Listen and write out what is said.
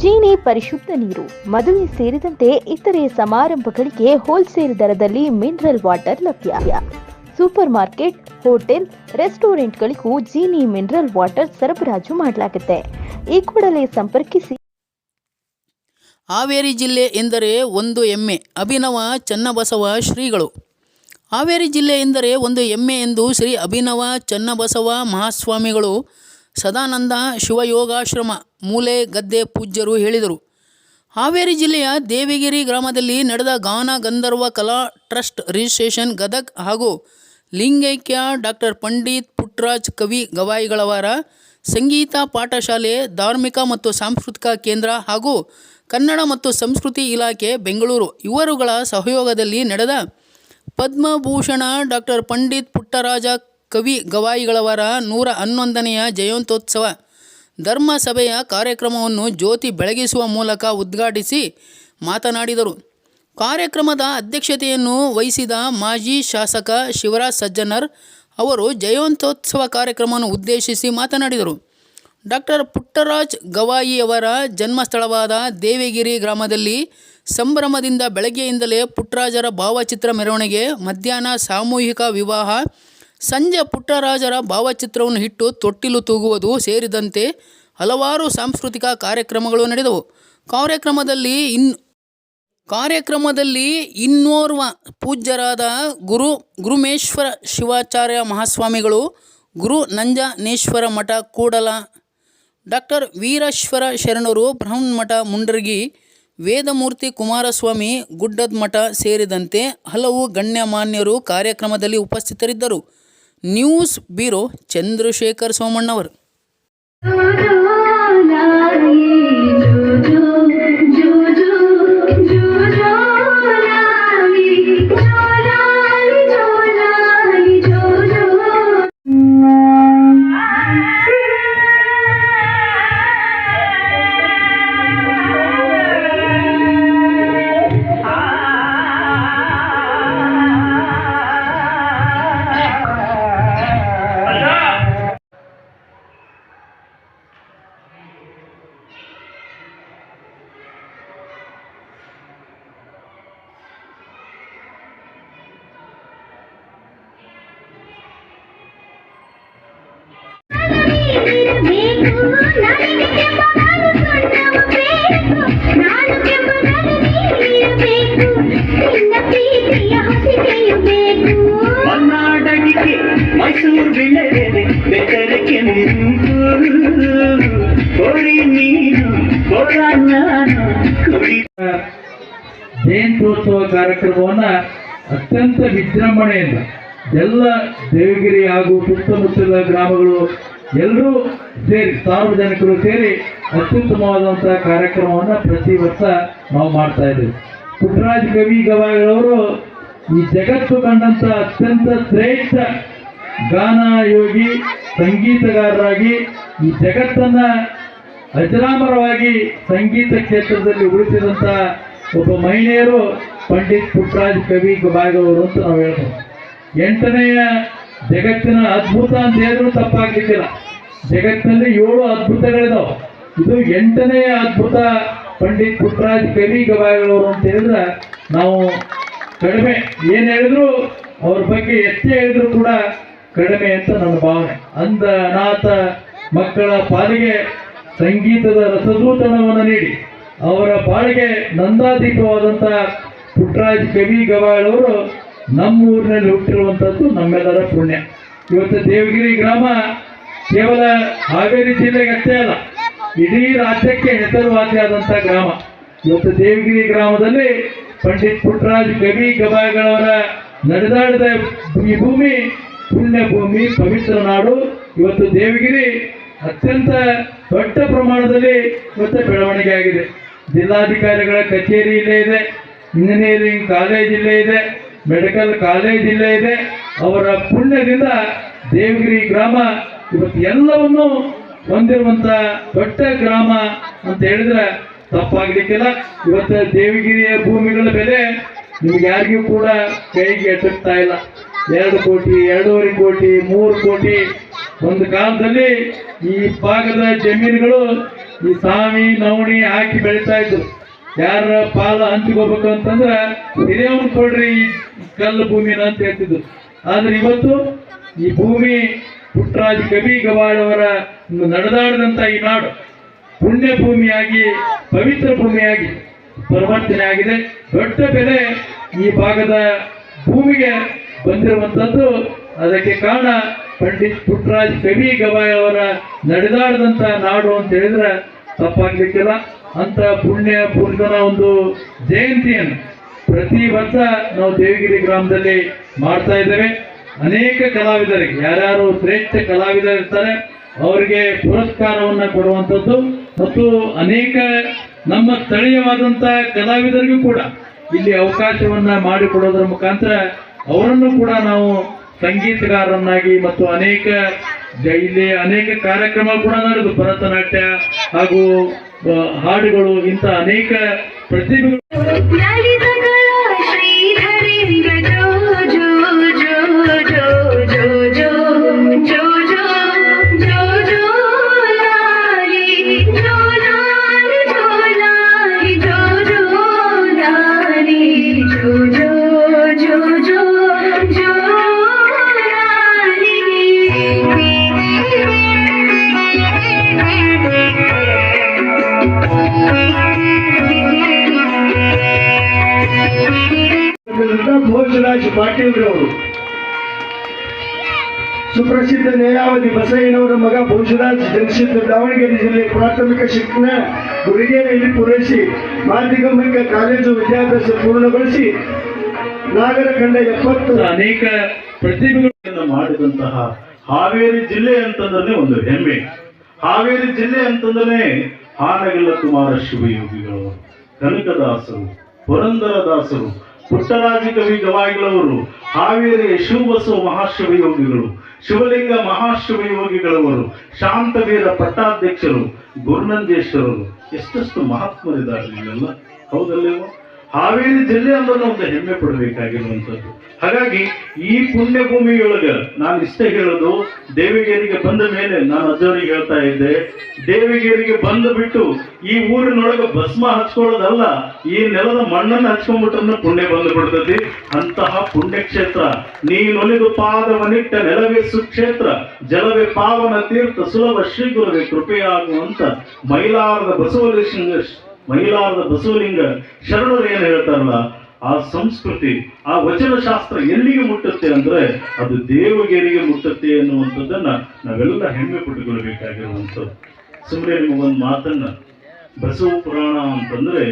ಜೀನಿ ಪರಿಶುದ್ಧ ನೀರು, ಮದುವೆ ಸೇರಿದಂತೆ ಇತರೆ ಸಮಾರಂಭಗಳಿಗೆ ಹೋಲ್ಸೇಲ್ ದರದಲ್ಲಿ ಮಿನರಲ್ ವಾಟರ್ ಲಭ್ಯ. ಸೂಪರ್ ಮಾರ್ಕೆಟ್ ಹೋಟೆಲ್ ರೆಸ್ಟೋರೆಂಟ್ಗಳಿಗೂ ಜೀನಿ ಮಿನರಲ್ ವಾಟರ್ ಸರಬರಾಜು ಮಾಡಲಾಗುತ್ತೆ. ಈ ಕೂಡಲೇ ಸಂಪರ್ಕಿಸಿ. ಹಾವೇರಿ ಜಿಲ್ಲೆ ಎಂದರೆ ಒಂದು ಹೆಮ್ಮೆ ಅಭಿನವ ಚನ್ನಬಸವ ಶ್ರೀಗಳು. ಹಾವೇರಿ ಜಿಲ್ಲೆ ಎಂದರೆ ಒಂದು ಹೆಮ್ಮೆ ಎಂದು ಶ್ರೀ ಅಭಿನವ ಚನ್ನಬಸವ ಮಹಾಸ್ವಾಮಿಗಳು ಸದಾನಂದ ಶಿವಯೋಗಾಶ್ರಮ ಮೂಲೆ ಗದ್ದೆ ಪೂಜ್ಯರು ಹೇಳಿದರು. ಹಾವೇರಿ ಜಿಲ್ಲೆಯ ದೇವಿಗಿರಿ ಗ್ರಾಮದಲ್ಲಿ ನಡೆದ ಗಾನ ಗಂಧರ್ವ ಕಲಾ ಟ್ರಸ್ಟ್ ರಿಜಿಸ್ಟ್ರೇಷನ್ ಗದಗ್ ಹಾಗೂ ಲಿಂಗೈಕ್ಯ ಡಾಕ್ಟರ್ ಪಂಡಿತ್ ಪುಟ್ರಾಜ್ ಕವಿ ಗವಾಯಿಗಳವರ ಸಂಗೀತ ಪಾಠಶಾಲೆ, ಧಾರ್ಮಿಕ ಮತ್ತು ಸಾಂಸ್ಕೃತಿಕ ಕೇಂದ್ರ ಹಾಗೂ ಕನ್ನಡ ಮತ್ತು ಸಂಸ್ಕೃತಿ ಇಲಾಖೆ ಬೆಂಗಳೂರು ಇವರುಗಳ ಸಹಯೋಗದಲ್ಲಿ ನಡೆದ ಪದ್ಮಭೂಷಣ ಡಾಕ್ಟರ್ ಪಂಡಿತ್ ಪುಟ್ಟರಾಜ ಕವಿ ಗವಾಯಿಗಳವರ ನೂರ ಹನ್ನೊಂದನೆಯ ಜಯಂತ್ಯೋತ್ಸವ. ಧರ್ಮಸಭೆಯ ಕಾರ್ಯಕ್ರಮವನ್ನು ಜ್ಯೋತಿ ಬೆಳಗಿಸುವ ಮೂಲಕ ಉದ್ಘಾಟಿಸಿ ಮಾತನಾಡಿದರು. ಕಾರ್ಯಕ್ರಮದ ಅಧ್ಯಕ್ಷತೆಯನ್ನು ವಹಿಸಿದ ಮಾಜಿ ಶಾಸಕ ಶಿವರಾಜ್ ಸಜ್ಜನರ್ ಅವರು ಜಯಂತ್ಯೋತ್ಸವ ಕಾರ್ಯಕ್ರಮವನ್ನು ಉದ್ದೇಶಿಸಿ ಮಾತನಾಡಿದರು. ಡಾಕ್ಟರ್ ಪುಟ್ಟರಾಜ್ ಗವಾಯಿಯವರ ಜನ್ಮಸ್ಥಳವಾದ ದೇವಿಗಿರಿ ಗ್ರಾಮದಲ್ಲಿ ಸಂಭ್ರಮದಿಂದ ಬೆಳಗ್ಗೆಯಿಂದಲೇ ಪುಟ್ಟರಾಜರ ಭಾವಚಿತ್ರ ಮೆರವಣಿಗೆ, ಮಧ್ಯಾಹ್ನ ಸಾಮೂಹಿಕ ವಿವಾಹ ಸಂಜೆ ಪುಟ್ಟರಾಜರ ಭಾವಚಿತ್ರವನ್ನು ಇಟ್ಟು ತೊಟ್ಟಿಲು ತೂಗುವುದು ಸೇರಿದಂತೆ ಹಲವಾರು ಸಾಂಸ್ಕೃತಿಕ ಕಾರ್ಯಕ್ರಮಗಳು ನಡೆದವು. ಕಾರ್ಯಕ್ರಮದಲ್ಲಿ ಇನ್, ಕಾರ್ಯಕ್ರಮದಲ್ಲಿ ಇನ್ನೋರ್ವ ಪೂಜ್ಯರಾದ ಗುರು, ಗುರುಮೇಶ್ವರ ಶಿವಾಚಾರ್ಯ ಮಹಾಸ್ವಾಮಿಗಳು, ಗುರು ನಂಜನೇಶ್ವರ ಮಠ ಕೂಡಲ, ಡಾಕ್ಟರ್ ವೀರೇಶ್ವರ ಶರಣರು ಬ್ರಹ್ಮಮಠ ಮುಂಡರ್ಗಿ, ವೇದಮೂರ್ತಿ ಕುಮಾರಸ್ವಾಮಿ ಗುಡ್ಡದ ಮಠ ಸೇರಿದಂತೆ ಹಲವು ಗಣ್ಯಮಾನ್ಯರು ಕಾರ್ಯಕ್ರಮದಲ್ಲಿ ಉಪಸ್ಥಿತರಿದ್ದರು. ನ್ಯೂಸ್ ಬ್ಯೂರೋ ಚಂದ್ರಶೇಖರ್ ಸೋಮಣ್ಣವರು. ಮೈಸೂರು ಕೋಳಿ ಜಯಂತ್ಯೋತ್ಸವ ಕಾರ್ಯಕ್ರಮವನ್ನ ಅತ್ಯಂತ ವಿಜೃಂಭಣೆಯಿಂದ ಎಲ್ಲ ದೇವಗಿರಿ ಹಾಗೂ ಸುತ್ತಮುತ್ತಲ ಗ್ರಾಮಗಳು ಎಲ್ಲರೂ ಸೇರಿ, ಸಾರ್ವಜನಿಕರು ಸೇರಿ ಅತ್ಯುತ್ತಮವಾದಂತಹ ಕಾರ್ಯಕ್ರಮವನ್ನು ಪ್ರತಿ ವರ್ಷ ನಾವು ಮಾಡ್ತಾ ಇದ್ದೇವೆ. ಪುಟ್ಟರಾಜ್ ಕವಿ ಗವಾಯಿಗಳವರು ಈ ಜಗತ್ತು ಕಂಡಂತ ಅತ್ಯಂತ ಶ್ರೇಷ್ಠ ಗಾನ ಯೋಗಿ, ಸಂಗೀತಗಾರರಾಗಿ ಈ ಜಗತ್ತನ್ನ ಅಜರಾಮರವಾಗಿ ಸಂಗೀತ ಕ್ಷೇತ್ರದಲ್ಲಿ ಉಳಿಸಿದಂಥ ಒಬ್ಬ ಮಹಿಳೆಯರು ಪಂಡಿತ್ ಪುಟ್ಟರಾಜ್ ಕವಿ ಗವಾಯಿಗಳವರು ಅಂತ ನಾವು ಹೇಳ್ಬೋದು. ಎಂಟನೆಯ ಜಗತ್ತಿನ ಅದ್ಭುತ ಅಂತ ಹೇಳಿದ್ರು ತಪ್ಪಾಗ್ಲಿಕ್ಕಿಲ್ಲ. ಜಗತ್ತಿನಲ್ಲಿ ಏಳು ಅದ್ಭುತಗಳಿದಾವೆ. ಇದು ಎಂಟನೆಯ ಅದ್ಭುತ ಪಂಡಿತ್ ಪುಟ್ಟರಾಜ್ ಕವಿ ಗವಾಯಿಗಳವರು ಅಂತ ಹೇಳಿದ್ರೆ ನಾವು ಕಡಿಮೆ. ಏನು ಹೇಳಿದ್ರು ಅವ್ರ ಬಗ್ಗೆ ಎಷ್ಟೇ ಹೇಳಿದ್ರು ಕೂಡ ಕಡಿಮೆ ಅಂತ ನನ್ನ ಭಾವನೆ. ಅಂದ ಅನಾಥ ಮಕ್ಕಳ ಪಾಲಿಗೆ ಸಂಗೀತದ ರಸದೂತನವನ್ನು ನೀಡಿ, ಅವರ ಬಾಳಿಗೆ ನಂದಾದೀಪವಾದಂಥ ಪುಟ್ಟರಾಜ್ ಕವಿ ಗವಾಳವರು ನಮ್ಮ ಊರಿನಲ್ಲಿ ಹುಟ್ಟಿರುವಂಥದ್ದು ನಮ್ಮೆಲ್ಲರ ಪುಣ್ಯ. ಇವತ್ತು ದೇವಗಿರಿ ಗ್ರಾಮ ಕೇವಲ ಹಾವೇರಿ ಜಿಲ್ಲೆಗೆ ಅಷ್ಟೇ ಅಲ್ಲ, ಇಡೀ ರಾಜ್ಯಕ್ಕೆ ಹೆಸರುವಾಸಿಯಾದಂಥ ಗ್ರಾಮ. ಇವತ್ತು ದೇವಗಿರಿ ಗ್ರಾಮದಲ್ಲಿ ಪಂಡಿತ್ ಪುಟ್ಟರಾಜ್ ಕವಿ ಗಬಾಯಿಗಳವರ ನಡೆದಾಡಿದ ಈ ಭೂಮಿ, ಪುಣ್ಯ ಭೂಮಿ, ಪವಿತ್ರ ನಾಡು. ಇವತ್ತು ದೇವಗಿರಿ ಅತ್ಯಂತ ದೊಡ್ಡ ಪ್ರಮಾಣದಲ್ಲಿ ಇವತ್ತು ಬೆಳವಣಿಗೆ ಆಗಿದೆ. ಜಿಲ್ಲಾಧಿಕಾರಿಗಳ ಕಚೇರಿ ಇಲ್ಲೇ ಇದೆ ಇಂಜಿನಿಯರಿಂಗ್ ಕಾಲೇಜ್ ಇಲ್ಲೇ ಇದೆ. ಮೆಡಿಕಲ್ ಕಾಲೇಜ್ ಇಲ್ಲೇ ಇದೆ. ಅವರ ಪುಣ್ಯದಿಂದ ದೇವಗಿರಿ ಗ್ರಾಮ ಇವತ್ತು ಎಲ್ಲವನ್ನು ಹೊಂದಿರುವಂತ ದೊಡ್ಡ ಗ್ರಾಮ ಅಂತ ಹೇಳಿದ್ರೆ ತಪ್ಪಾಗ್ಲಿಕ್ಕಿಲ್ಲ. ಇವತ್ತು ದೇವಗಿರಿಯ ಭೂಮಿಗಳ ಬೆಲೆ ನಿಮ್ಗೆ ಯಾರಿಗೂ ಕೂಡ ಕೈಗೆ ಎಟಕ್ತಾ ಇಲ್ಲ. ಎರಡು ಕೋಟಿ, ಎರಡೂವರೆ ಕೋಟಿ, ಮೂರು ಕೋಟಿ. ಒಂದು ಕಾಲದಲ್ಲಿ ಈ ಭಾಗದ ಜಮೀನುಗಳು ಈ ಸಾಮಿ ನವಣಿ ಹಾಕಿ ಬೆಳೀತಾ ಇದ್ರು ಯಾರ ಪಾಲ ಹಂಚ್ಕೋಬೇಕು ಅಂತಂದ್ರೆ ಹಿರಿಯವ್ರು ಕೊಡ್ರಿ ಈ ಕಲ್ಲು ಭೂಮಿನ ಅಂತ ಹೇಳ್ತಿದ್ರು. ಆದ್ರೆ ಇವತ್ತು ಈ ಭೂಮಿ ಪುಟ್ಟರಾಜ ಕವಿ ಗವಾಳವರ ನಡೆದಾಡದಂತ ಈ ನಾಡು ಪುಣ್ಯ ಭೂಮಿಯಾಗಿ, ಪವಿತ್ರ ಭೂಮಿಯಾಗಿ ಪರಿವರ್ತನೆ ಆಗಿದೆ. ದೊಡ್ಡ ಬೆಲೆ ಈ ಭಾಗದ ಭೂಮಿಗೆ ಬಂದಿರುವಂತದ್ದು. ಅದಕ್ಕೆ ಕಾರಣ ಪಂಡಿತ್ ಪುಟ್ಟರಾಜ್ ಕವಿ ಗವಾಯ್ ಅವರ ನಡೆದಾಡದಂತ ನಾಡು ಅಂತ ಹೇಳಿದ್ರೆ ತಪ್ಪಾಗ್ಲಿಕ್ಕಿಲ್ಲ. ಅಂತ ಪುಣ್ಯ ಪುರುಷನ ಒಂದು ಜಯಂತಿಯನ್ನು ಪ್ರತಿ ವರ್ಷ ನಾವು ದೇವಗಿರಿ ಗ್ರಾಮದಲ್ಲಿ ಮಾಡ್ತಾ ಇದ್ದೇವೆ. ಅನೇಕ ಕಲಾವಿದರಿಗೆ, ಯಾರ್ಯಾರು ಶ್ರೇಷ್ಠ ಕಲಾವಿದರಿರ್ತಾರೆ ಅವರಿಗೆ ಪುರಸ್ಕಾರವನ್ನ ಕೊಡುವಂಥದ್ದು ಮತ್ತು ಅನೇಕ ನಮ್ಮ ಸ್ಥಳೀಯವಾದಂಥ ಕಲಾವಿದರಿಗೂ ಕೂಡ ಇಲ್ಲಿ ಅವಕಾಶವನ್ನ ಮಾಡಿಕೊಡೋದ್ರ ಮುಖಾಂತರ ಅವರನ್ನು ಕೂಡ ನಾವು ಸಂಗೀತಗಾರರನ್ನಾಗಿ ಮತ್ತು ಅನೇಕ ಇಲ್ಲಿ ಅನೇಕ ಕಾರ್ಯಕ್ರಮ ಕೂಡ ನಡೆದು ಭರತನಾಟ್ಯ ಹಾಗೂ ಹಾಡುಗಳು ಇಂತಹ ಅನೇಕ ಪ್ರತಿಭೆಗಳು. ಭೋಜರಾಜ್ ಪಾಟೀಲ್ ರವರು ಸುಪ್ರಸಿದ್ಧ ನೇಯಾವತಿ ಬಸಯ್ಯನವರ ಮಗ ಭೋಜರಾಜ್ ಜನಿಸಿದ್ದು ದಾವಣಗೆರೆ ಜಿಲ್ಲೆ ಪ್ರಾಥಮಿಕ ಶಿಕ್ಷಣ ಗುಡಿಗೆರೆಯಲ್ಲಿ ಪೂರೈಸಿ ಮಾಧ್ಯಮಿಕ ಕಾಲೇಜು ವಿದ್ಯಾಭ್ಯಾಸ ಪೂರ್ಣಗೊಳಿಸಿ ನಾಗರ ಕಂಡ ಎಪ್ಪತ್ತು ಅನೇಕ ಪ್ರತಿಭೆಗಳನ್ನು ಮಾಡಿದಂತಹ ಹಾವೇರಿ ಜಿಲ್ಲೆ ಅಂತಂದ್ರೆ ಒಂದು ಹೆಮ್ಮೆ. ಹಾವೇರಿ ಜಿಲ್ಲೆ ಅಂತಂದ್ರೆ ಹಾನಗಲ್ಲ ಕುಮಾರ ಶಿವಯೋಗಿಗಳು, ಕನಕದಾಸರು, ಪುರಂದರದಾಸರು ಪುಟ್ಟರಾಜ ಕವಿ ಗವಾಯಿಗಳವರು ಹಾವೇರಿಯ ಶಿವಬಸವ ಮಹಾಶಿವಯೋಗಿಗಳು ಶಿವಲಿಂಗ ಮಹಾಶಿವಯೋಗಿಗಳವರು ಶಾಂತವೀರ ಪಟ್ಟಾಧ್ಯಕ್ಷರು, ಗುರುನಂದೇಶ್ವರರು, ಎಷ್ಟೆಷ್ಟು ಮಹಾತ್ಮರಿದ್ದಾರೆ ಇಲ್ಲೆಲ್ಲ ಹೌದಲ್ಲೇವೋ ಹಾವೇರಿ ಜಿಲ್ಲೆ ಅಂದ್ರೆ ಒಂದು ಹೆಮ್ಮೆ ಪಡಬೇಕಾಗಿರುವಂಥದ್ದು. ಹಾಗಾಗಿ ಈ ಪುಣ್ಯ ಭೂಮಿಯೊಳಗ ನಾನು ಇಷ್ಟೇ ಹೇಳೋದು, ದೇವಿಗೇರಿಗೆ ಬಂದ ಮೇಲೆ ನಾನು ಅಜ್ಜವರಿಗೆ ಹೇಳ್ತಾ ಇದ್ದೆ, ದೇವಿಗೇರಿಗೆ ಬಂದು ಬಿಟ್ಟು ಈ ಊರಿನೊಳಗೆ ಭಸ್ಮ ಹಚ್ಕೊಳ್ಳೋದಲ್ಲ, ಈ ನೆಲದ ಮಣ್ಣನ್ನು ಹಚ್ಕೊಂಡ್ಬಿಟ್ರೆ ಪುಣ್ಯ ಬಂದು ಬಿಡ್ತದೆ ಅಂತಹ ಪುಣ್ಯಕ್ಷೇತ್ರ, ನೀನೊಲಿದು ಪಾದವನಿಟ್ಟ ನೆಲವೇ ಸುಕ್ಷೇತ್ರ, ಜಲವೇ ಪಾವನ ತೀರ್ಥ ಸುಲಭ ಶ್ರೀಗುರವೇ ಕೃಪೆಯಾಗುವಂತ ಮೈಲಾರದ ಬಸವಲಿಂಗ ಮೈಲಾರದ ಬಸವಲಿಂಗ ಶರಣರು ಏನು ಹೇಳ್ತಾರಲ್ಲ, ಆ ಸಂಸ್ಕೃತಿ, ಆ ವಚನಶಾಸ್ತ್ರ ಎಲ್ಲಿಗೆ ಮುಟ್ಟುತ್ತೆ ಅಂದ್ರೆ ಅದು ದೇವಗೆರಿಗೆ ಮುಟ್ಟುತ್ತೆ ಅನ್ನುವಂಥದ್ದನ್ನ ನಾವೆಲ್ಲ ಹೆಮ್ಮೆ ಪಟ್ಟುಕೊಳ್ಬೇಕಾಗಿರುವಂಥದ್ದು ಸುಮ್ಮನೆ ನಿಮಗೊಂದು ಮಾತನ್ನ, ಬಸವ ಪುರಾಣ ಅಂತಂದ್ರೆ